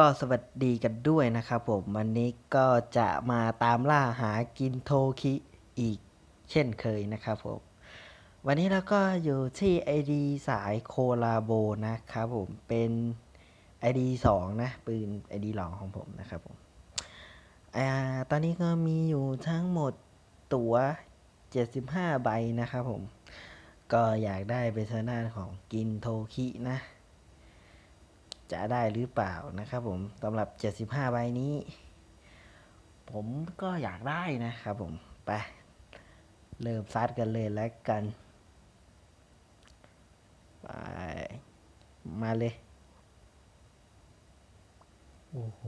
ก็สวัสดีกันด้วยนะครับผมวันนี้ก็จะมาตามล่าหากินโทคิอีกเช่นเคยนะครับผม วันนี้เราก็อยู่ที่ ID สายโคลาโบนะครับผมเป็น ID 2 นะ ปืน ID หลองของผมนะครับผมอ่าตอนนี้ก็มีอยู่ทั้งหมดตั๋ว 75 ใบนะครับผม ก็อยากได้เป็นทางด้านของกินโทคินะ จะได้หรือเปล่านะครับผมสำหรับ 75 ใบนี้ ผมก็อยากได้นะครับผม ไป เริ่มซัดกันเลยแล้วกัน ไป มาเลย โอ้โห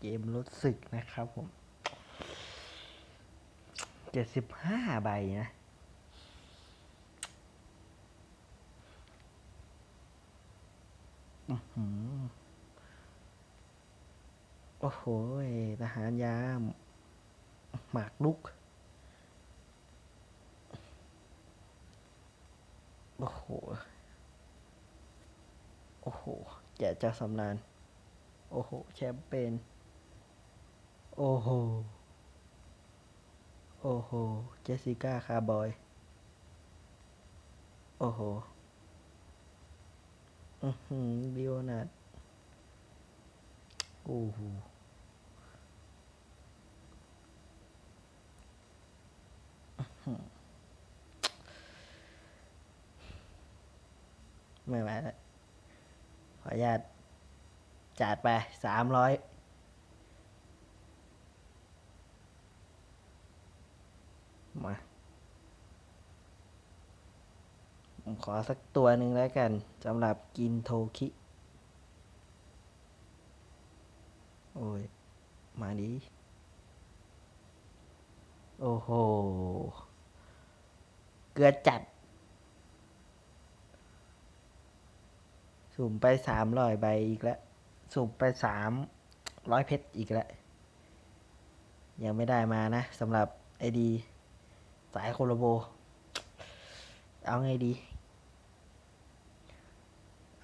เกมรถศึกนะครับผม 75 ใบนะ อื้อหือ โอ้โหทหารยาม หมากลุก โอ้โห โอ้โห แกะเจ้าสำราน โอ้โห แชมเปญ โอ้โห โอ้โห เจสสิก้า คาร์บอย โอ้โห อือหือบิโอนัดโอ้โหไม่ไหวแล้วขออนุญาตจัดไปสามร้อยมา ผมขอสักตัวหนึ่งแล้วกันสำหรับกินโทคิ โอ้ย มาดิโอ้โห เกลือจัด สุ่มไปสามร้อยใบอีกแล้ว สุ่มไปสามร้อยเพชรอีกแล้ว ยังไม่ได้มานะสำหรับไอดี สายโคโลโบ เอาไงดี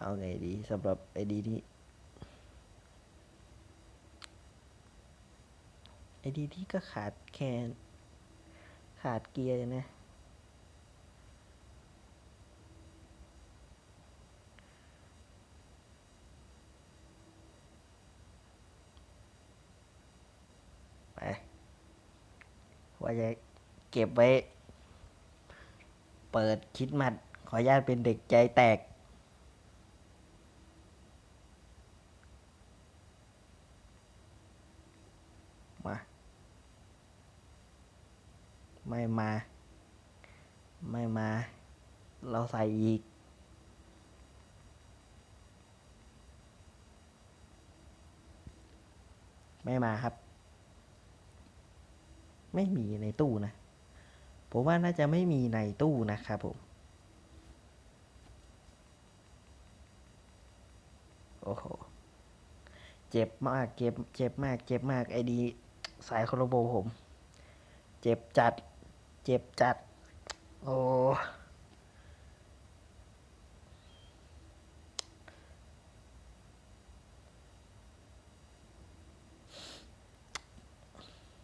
เอาไงดีสำหรับไอดีนี้ไอดีที่ก็ขาดแคนขาดเกียร์นะ ไป ว่าจะเก็บไว้ เปิดคิดมัด ขออนุญาตเป็นเด็กใจแตก มา ไม่มา ไม่มา เราใส่อีก ไม่มาครับ ไม่มีในตู้นะ ผมว่าน่าจะไม่มีในตู้นะครับผมโอ้โห เจ็บมาก เจ็บ เจ็บมาก เจ็บมาก ไอดี สายคโรโบผม เจ็บจัด เจ็บจัด โอ้